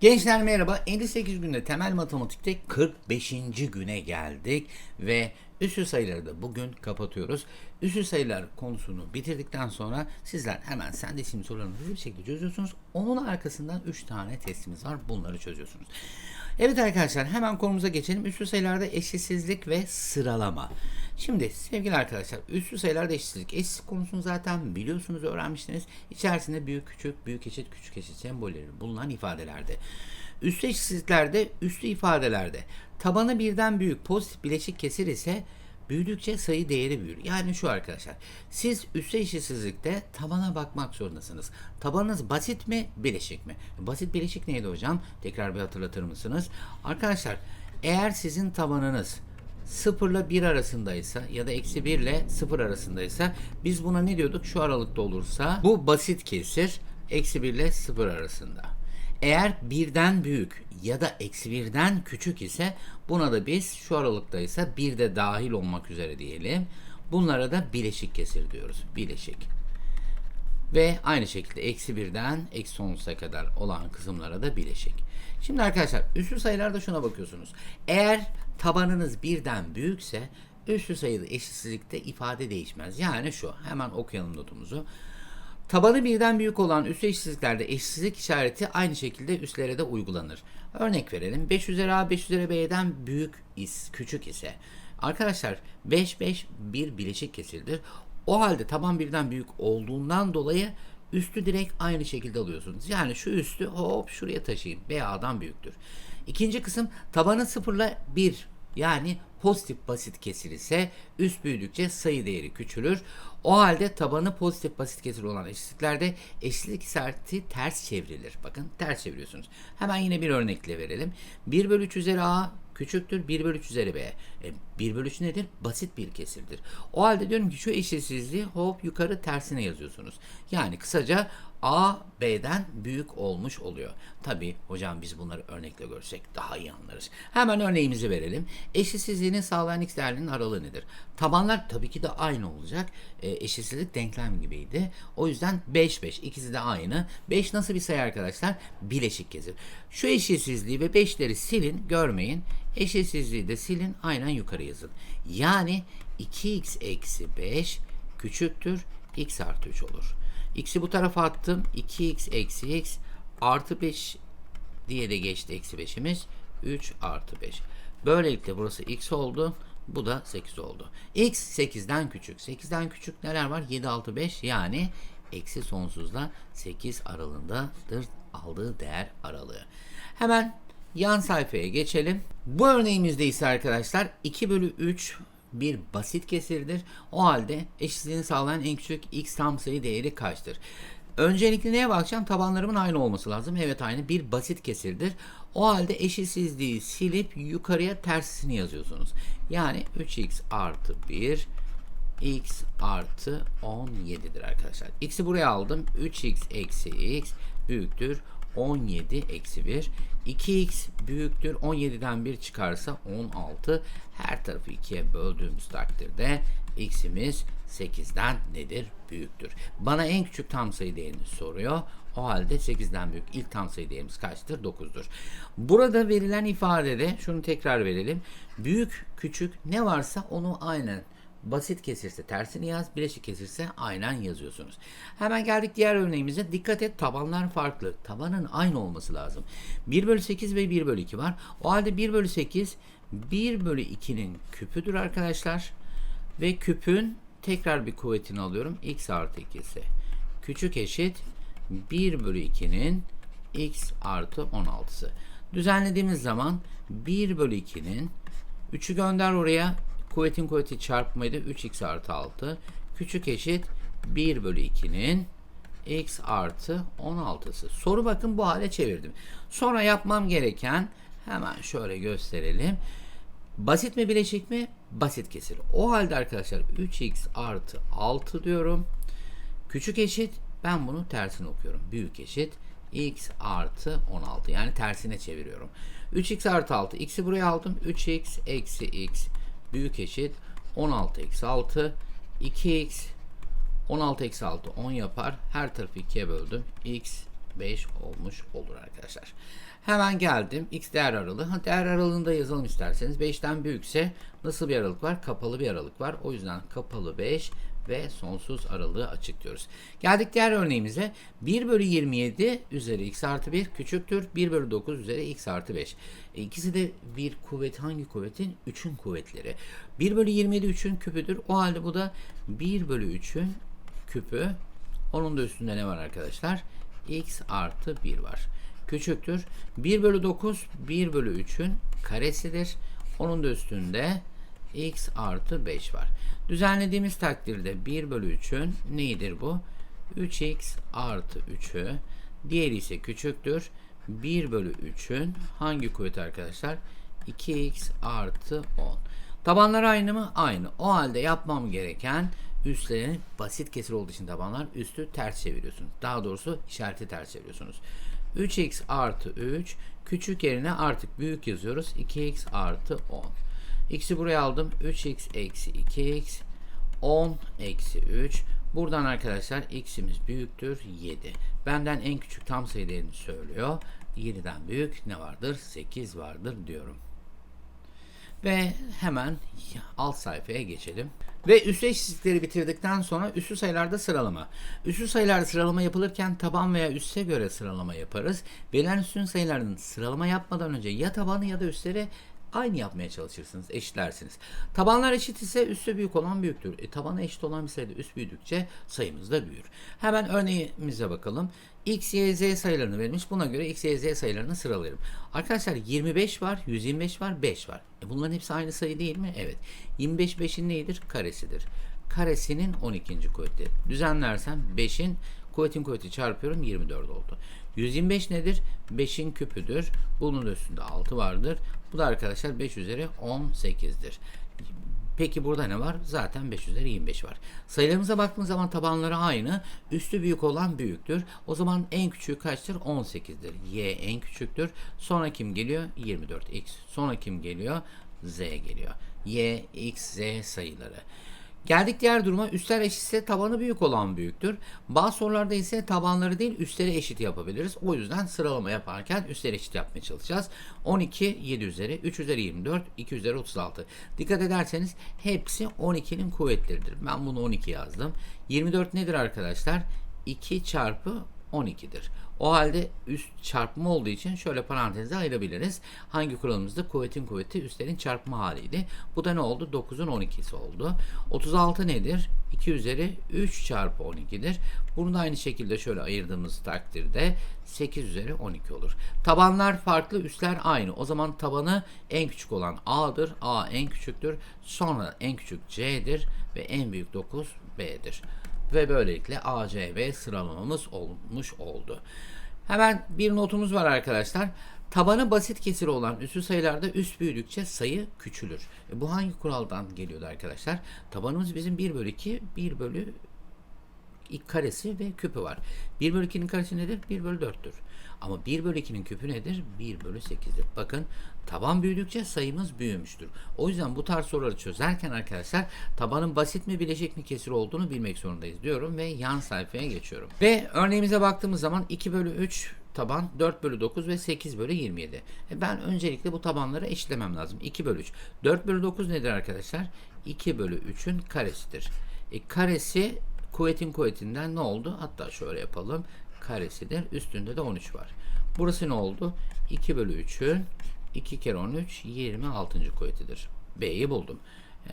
Gençler merhaba. 58 günde temel matematikte 45. güne geldik ve üstü sayıları da bugün kapatıyoruz. Üstü sayılar konusunu bitirdikten sonra sizler hemen sende isim sorularını bir şekilde çözüyorsunuz. Onun arkasından 3 tane testimiz var. Bunları çözüyorsunuz. Evet arkadaşlar hemen konumuza geçelim. Üstü sayılarda eşitsizlik ve sıralama. Şimdi sevgili arkadaşlar üstü sayılarda eşitsizlik. Eşitsizlik konusunu zaten biliyorsunuz öğrenmiştiniz. İçerisinde büyük küçük, büyük eşit, küçük eşit sembolleri bulunan ifadelerde. Üstü eşitsizliklerde, üstü ifadelerde tabanı birden büyük pozitif bileşik kesir ise büyüdükçe sayı değeri büyür. Yani şu arkadaşlar. Siz üstü eşitsizlikte tabana bakmak zorundasınız. Tabanınız basit mi, bileşik mi? Basit bileşik neydi hocam? Tekrar bir hatırlatır mısınız? Arkadaşlar eğer sizin tabanınız 0 ile 1 arasındaysa ya da eksi 1 ile 0 arasındaysa biz buna ne diyorduk? Şu aralıkta olursa bu basit kesir eksi 1 ile 0 arasında. Eğer birden büyük ya da eksi birden küçük ise buna da biz şu aralıktaysa bir de dahil olmak üzere diyelim. Bunlara da bileşik kesir diyoruz. Bileşik. Ve aynı şekilde eksi birden eksi sonsuza kadar olan kısımlara da bileşik. Şimdi arkadaşlar üslü sayılarda şuna bakıyorsunuz. Eğer tabanınız birden büyükse üslü sayılı eşitsizlikte ifade değişmez. Yani şu hemen okuyalım notumuzu. Tabanı birden büyük olan üslü eşitsizliklerde eşitsizlik işareti aynı şekilde üstlere de uygulanır. Örnek verelim. 5 üzeri A 5 üzeri B'den büyük is, küçük ise arkadaşlar 5 5 bir bileşik kesirdir. O halde taban birden büyük olduğundan dolayı üstü direkt aynı şekilde alıyorsunuz. Yani şu üstü hop şuraya taşıyın. BA'dan büyüktür. İkinci kısım tabanı sıfırla 1 yani pozitif basit kesir ise üst büyüdükçe sayı değeri küçülür. O halde tabanı pozitif basit kesir olan eşitliklerde eşitlik işareti ters çevrilir. Bakın ters çeviriyorsunuz. Hemen yine bir örnekle verelim. 1 bölü 3 üzeri a küçüktür 1 bölü 3 üzeri b. E, 1 bölü 3 nedir? Basit bir kesirdir. O halde diyorum ki şu eşitsizliği hop yukarı tersine yazıyorsunuz. Yani kısaca A B'den büyük olmuş oluyor. Tabi hocam biz bunları örnekle görsek daha iyi anlarız. Hemen örneğimizi verelim. Eşitsizliğini sağlayan x değerlerinin aralığı nedir? Tabanlar tabii ki de aynı olacak. E, eşitsizlik denklem gibiydi. O yüzden 5 5 ikisi de aynı. 5 nasıl bir sayı arkadaşlar? Bileşik kesir. Şu eşitsizliği ve 5'leri silin görmeyin. Eşitsizliği de silin aynen yukarı yazın. Yani 2x eksi 5 küçüktür x artı 3 olur. X'i bu tarafa attım. 2x eksi x artı 5 diye de geçti eksi 5'imiz. 3 artı 5. Böylelikle burası x oldu. Bu da 8 oldu. x 8'den küçük. 8'den küçük neler var? 7, 6, 5 yani eksi sonsuzla 8 aralığındadır aldığı değer aralığı. Hemen yan sayfaya geçelim. Bu örneğimizde ise arkadaşlar 2 bölü 3 bir basit kesirdir. O halde eşitliğini sağlayan en küçük x tam sayı değeri kaçtır? Öncelikle neye bakacağım? Tabanlarımın aynı olması lazım. Evet aynı bir basit kesirdir. O halde eşitsizliği silip yukarıya tersini yazıyorsunuz. Yani 3x artı 1 x artı 17'dir arkadaşlar. X'i buraya aldım. 3x eksi x büyüktür 17 eksi 1. 2x büyüktür 17'den 1 çıkarsa 16. Her tarafı 2'ye böldüğümüz takdirde x'imiz 8'den nedir? Büyüktür. Bana en küçük tam sayı değerini soruyor. O halde 8'den büyük ilk tam sayı değerimiz kaçtır? 9'dur. Burada verilen ifadede şunu tekrar verelim. Büyük, küçük ne varsa onu aynen Basit kesirse tersini yaz, bileşik kesirse aynen yazıyorsunuz. Hemen geldik diğer örneğimize. Dikkat et tabanlar farklı. Tabanın aynı olması lazım. 1 bölü 8 ve 1 bölü 2 var. O halde 1 bölü 8 1 bölü 2'nin küpüdür arkadaşlar. Ve küpün tekrar bir kuvvetini alıyorum. x artı 2 ise küçük eşit 1 bölü 2'nin x artı 16'sı. Düzenlediğimiz zaman 1 bölü 2'nin 3'ü gönder oraya Kuvvetin kuvveti çarpmaydı 3x artı 6. Küçük eşit 1 bölü 2'nin x artı 16'sı. Soru bakın bu hale çevirdim. Sonra yapmam gereken hemen şöyle gösterelim. Basit mi bileşik mi? Basit kesir. O halde arkadaşlar 3x artı 6 diyorum. Küçük eşit ben bunu tersine okuyorum. Büyük eşit x artı 16 yani tersine çeviriyorum. 3x artı 6 x'i buraya aldım. 3x eksi x büyük eşit 16 eksi 6 2x 16 eksi 6 10 yapar. Her tarafı 2'ye böldüm. x 5 olmuş olur arkadaşlar. Hemen geldim. X değer aralığı. Değer aralığında yazalım isterseniz. 5'ten büyükse nasıl bir aralık var? Kapalı bir aralık var. O yüzden kapalı 5 ve sonsuz aralığı açık diyoruz. Geldik diğer örneğimize. 1 bölü 27 üzeri x artı 1 küçüktür. 1 bölü 9 üzeri x artı 5. E, ikisi de bir kuvvet. Hangi kuvvetin? 3'ün kuvvetleri. 1 bölü 27 3'ün küpüdür. O halde bu da 1 bölü 3'ün küpü. Onun da üstünde ne var arkadaşlar? x artı 1 var. Küçüktür. 1 bölü 9 1 bölü 3'ün karesidir. Onun da üstünde x artı 5 var. Düzenlediğimiz takdirde 1 bölü 3'ün neydir bu? 3x artı 3'ü. Diğeri ise küçüktür. 1 bölü 3'ün hangi kuvvet arkadaşlar? 2x artı 10. Tabanlar aynı mı? Aynı. O halde yapmam gereken üstlerin basit kesir olduğu için tabanlar üstü ters çeviriyorsunuz. Daha doğrusu işareti ters çeviriyorsunuz. 3x artı 3 küçük yerine artık büyük yazıyoruz. 2x artı 10. X'i buraya aldım. 3x eksi 2x 10 eksi 3. Buradan arkadaşlar x'imiz büyüktür 7. Benden en küçük tam sayı değerini söylüyor. 7'den büyük ne vardır? 8 vardır diyorum. Ve hemen alt sayfaya geçelim. Ve üslü eşitlikleri bitirdikten sonra üslü sayılarda sıralama. Üslü sayılarda sıralama yapılırken taban veya üste göre sıralama yaparız. Verilen üstün sayıların sıralama yapmadan önce ya tabanı ya da üstleri aynı yapmaya çalışırsınız, eşitlersiniz. Tabanlar eşit ise üstü büyük olan büyüktür. E, tabanı eşit olan bir sayıda üst büyüdükçe sayımız da büyür. Hemen örneğimize bakalım. X, Y, Z sayılarını vermiş. Buna göre X, Y, Z sayılarını sıralayalım. Arkadaşlar 25 var, 125 var, 5 var. E, bunların hepsi aynı sayı değil mi? Evet. 25 5'in neyidir? Karesidir. Karesinin 12. kuvveti. Düzenlersem 5'in kuvvetin kuvveti çarpıyorum 24 oldu. 125 nedir? 5'in küpüdür. Bunun üstünde 6 vardır. Bu da arkadaşlar 5 üzeri 18'dir. Peki burada ne var? Zaten 5 üzeri 25 var. Sayılarımıza baktığımız zaman tabanları aynı. Üstü büyük olan büyüktür. O zaman en küçüğü kaçtır? 18'dir. Y en küçüktür. Sonra kim geliyor? 24x. Sonra kim geliyor? Z geliyor. Y, X, Z sayıları. Geldik diğer duruma. Üstler eşitse tabanı büyük olan büyüktür. Bazı sorularda ise tabanları değil üstleri eşit yapabiliriz. O yüzden sıralama yaparken üstleri eşit yapmaya çalışacağız. 12, 7 üzeri, 3 üzeri 24, 2 üzeri 36. Dikkat ederseniz hepsi 12'nin kuvvetleridir. Ben bunu 12 yazdım. 24 nedir arkadaşlar? 2 çarpı 12'dir. O halde üst çarpma olduğu için şöyle paranteze ayırabiliriz. Hangi kuralımızda kuvvetin kuvveti üstlerin çarpma haliydi. Bu da ne oldu? 9'un 12'si oldu. 36 nedir? 2 üzeri 3 çarpı 12'dir. Bunu da aynı şekilde şöyle ayırdığımız takdirde 8 üzeri 12 olur. Tabanlar farklı, üstler aynı. O zaman tabanı en küçük olan A'dır. A en küçüktür. Sonra en küçük C'dir ve en büyük 9 B'dir ve böylelikle A, C, B sıralamamız olmuş oldu. Hemen bir notumuz var arkadaşlar. Tabanı basit kesir olan üstü sayılarda üst büyüdükçe sayı küçülür. E bu hangi kuraldan geliyordu arkadaşlar? Tabanımız bizim 1 bölü 2, 1 bölü karesi ve küpü var. 1 bölü 2'nin karesi nedir? 1 bölü 4'tür. Ama 1 bölü 2'nin küpü nedir? 1 bölü 8'dir. Bakın taban büyüdükçe sayımız büyümüştür. O yüzden bu tarz soruları çözerken arkadaşlar tabanın basit mi bileşik mi kesir olduğunu bilmek zorundayız diyorum ve yan sayfaya geçiyorum. Ve örneğimize baktığımız zaman 2 bölü 3 taban 4 bölü 9 ve 8 bölü 27. E ben öncelikle bu tabanları eşitlemem lazım. 2 bölü 3. 4 bölü 9 nedir arkadaşlar? 2 bölü 3'ün karesidir. E, karesi kuvvetin kuvvetinden ne oldu? Hatta şöyle yapalım. Karesidir. Üstünde de 13 var. Burası ne oldu? 2 bölü 3'ün 2 kere 13 26. kuvvetidir. B'yi buldum.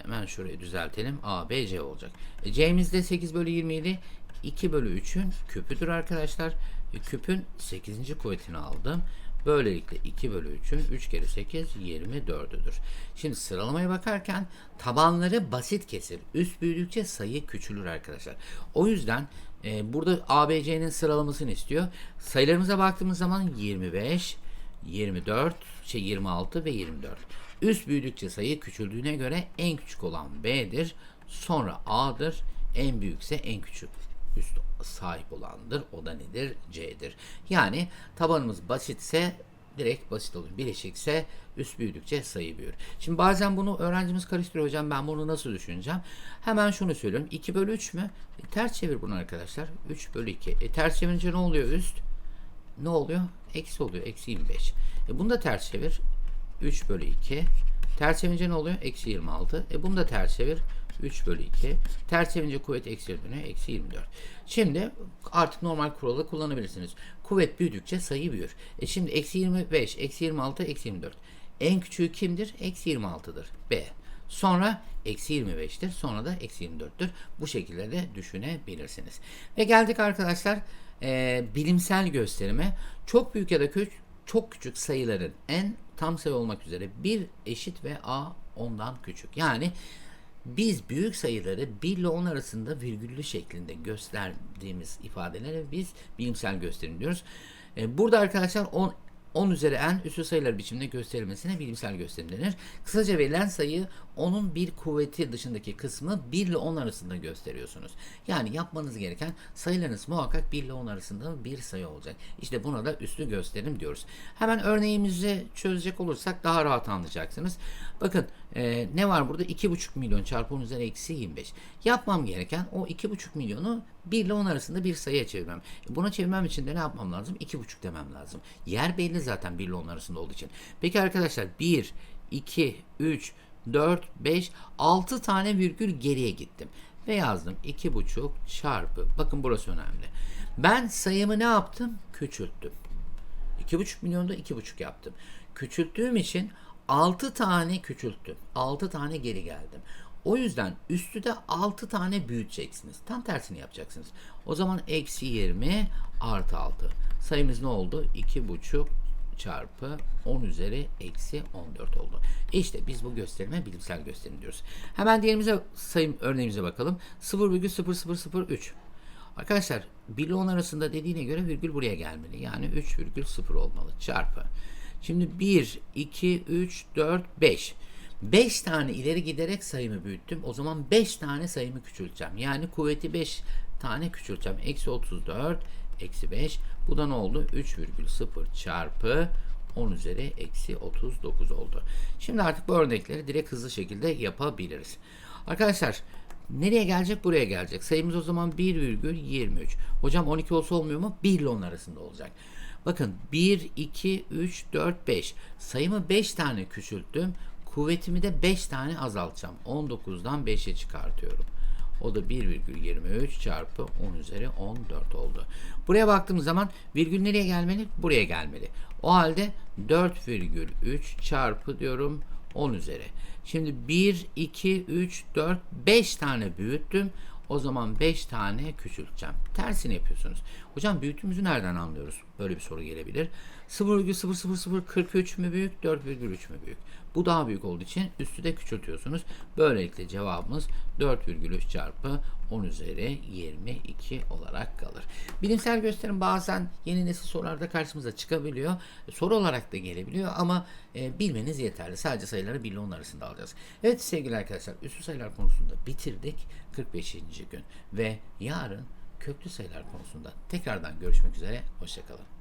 Hemen şurayı düzeltelim. A, B, C olacak. E, C'miz de 8 bölü 27. 2 bölü 3'ün küpüdür arkadaşlar. E, küpün 8. kuvvetini aldım. Böylelikle 2 bölü 3'ün 3 kere 8 24'üdür. Şimdi sıralamaya bakarken tabanları basit kesir. Üst büyüdükçe sayı küçülür arkadaşlar. O yüzden e, burada ABC'nin sıralamasını istiyor. Sayılarımıza baktığımız zaman 25, 24, şey 26 ve 24. Üst büyüdükçe sayı küçüldüğüne göre en küçük olan B'dir. Sonra A'dır. En büyükse en küçük üst sahip olandır. O da nedir? C'dir. Yani tabanımız basitse direkt basit olur. Bileşikse üst büyüdükçe sayı büyür. Şimdi bazen bunu öğrencimiz karıştırıyor hocam ben bunu nasıl düşüneceğim? Hemen şunu söylüyorum. 2 bölü 3 mü? E, ters çevir bunu arkadaşlar. 3 bölü 2. E, ters çevirince ne oluyor üst? ne oluyor? Eksi oluyor. Eksi 25. E bunu da ters çevir. 3 bölü 2. Ters çevirince ne oluyor? Eksi 26. E bunu da ters çevir. 3 bölü 2. Ters çevirince kuvvet eksi dönüyor. Eksi 24. Şimdi artık normal kuralı kullanabilirsiniz. Kuvvet büyüdükçe sayı büyür. E şimdi eksi 25, eksi 26, eksi 24. En küçüğü kimdir? Eksi 26'dır. B. Sonra eksi 25'tir. Sonra da eksi 24'tür. Bu şekilde de düşünebilirsiniz. Ve geldik arkadaşlar e, bilimsel gösterime. Çok büyük ya da küçük, çok küçük sayıların en tam sayı olmak üzere 1 eşit ve a ondan küçük. Yani biz büyük sayıları 1 ile 10 arasında virgüllü şeklinde gösterdiğimiz ifadelere biz bilimsel gösterim diyoruz. E, burada arkadaşlar 10 10 üzeri n üslü sayılar biçiminde gösterilmesine bilimsel gösterim denir. Kısaca verilen sayı onun bir kuvveti dışındaki kısmı 1 ile 10 arasında gösteriyorsunuz. Yani yapmanız gereken sayılarınız muhakkak 1 ile 10 arasında bir sayı olacak. İşte buna da üslü gösterim diyoruz. Hemen örneğimizi çözecek olursak daha rahat anlayacaksınız. Bakın e, ne var burada? 2,5 milyon çarpı 10 üzeri eksi 25. Yapmam gereken o 2,5 milyonu 1 ile 10 arasında bir sayıya çevirmem. Buna çevirmem için de ne yapmam lazım? 2,5 demem lazım. Yer belli zaten 1 ile 10 arasında olduğu için. Peki arkadaşlar 1, 2, 3, 4, 5, 6 tane virgül geriye gittim. Ve yazdım 2,5 çarpı. Bakın burası önemli. Ben sayımı ne yaptım? Küçülttüm. 2,5 milyonda 2,5 yaptım. Küçülttüğüm için 6 tane küçülttüm. 6 tane geri geldim. O yüzden üstü de 6 tane büyüteceksiniz. Tam tersini yapacaksınız. O zaman eksi 20 artı 6. Sayımız ne oldu? 2,5 çarpı 10 üzeri eksi 14 oldu. İşte biz bu gösterime bilimsel gösterim diyoruz. Hemen diğerimize sayım örneğimize bakalım. 0,0003. Arkadaşlar 1 ile 10 arasında dediğine göre virgül buraya gelmeli. Yani 3,0 olmalı. Çarpı. Şimdi 1, 2, 3, 4, 5. 5 tane ileri giderek sayımı büyüttüm. O zaman 5 tane sayımı küçülteceğim. Yani kuvveti 5 tane küçülteceğim. Eksi 34, eksi 5. Bu da ne oldu? 3,0 çarpı 10 üzeri eksi 39 oldu. Şimdi artık bu örnekleri direkt hızlı şekilde yapabiliriz. Arkadaşlar nereye gelecek? Buraya gelecek. Sayımız o zaman 1,23. Hocam 12 olsa olmuyor mu? 1 ile 10 arasında olacak. Bakın 1, 2, 3, 4, 5. Sayımı 5 tane küçülttüm. Kuvvetimi de 5 tane azaltacağım. 19'dan 5'e çıkartıyorum. O da 1,23 çarpı 10 üzeri 14 oldu. Buraya baktığımız zaman virgül nereye gelmeli? Buraya gelmeli. O halde 4,3 çarpı diyorum 10 üzeri. Şimdi 1, 2, 3, 4, 5 tane büyüttüm. O zaman 5 tane küçülteceğim. Tersini yapıyorsunuz. Hocam büyütümüzü nereden anlıyoruz? Böyle bir soru gelebilir. 0,00043 mü büyük, 4,3 mü büyük? Bu daha büyük olduğu için üstü de küçültüyorsunuz. Böylelikle cevabımız 4,3 çarpı 10 üzeri 22 olarak kalır. Bilimsel gösterim bazen yeni nesil sorularda karşımıza çıkabiliyor. Soru olarak da gelebiliyor ama e, bilmeniz yeterli. Sadece sayıları 1 ile 10 arasında alacağız. Evet sevgili arkadaşlar üstü sayılar konusunda bitirdik 45. gün ve yarın köklü sayılar konusunda tekrardan görüşmek üzere. Hoşçakalın.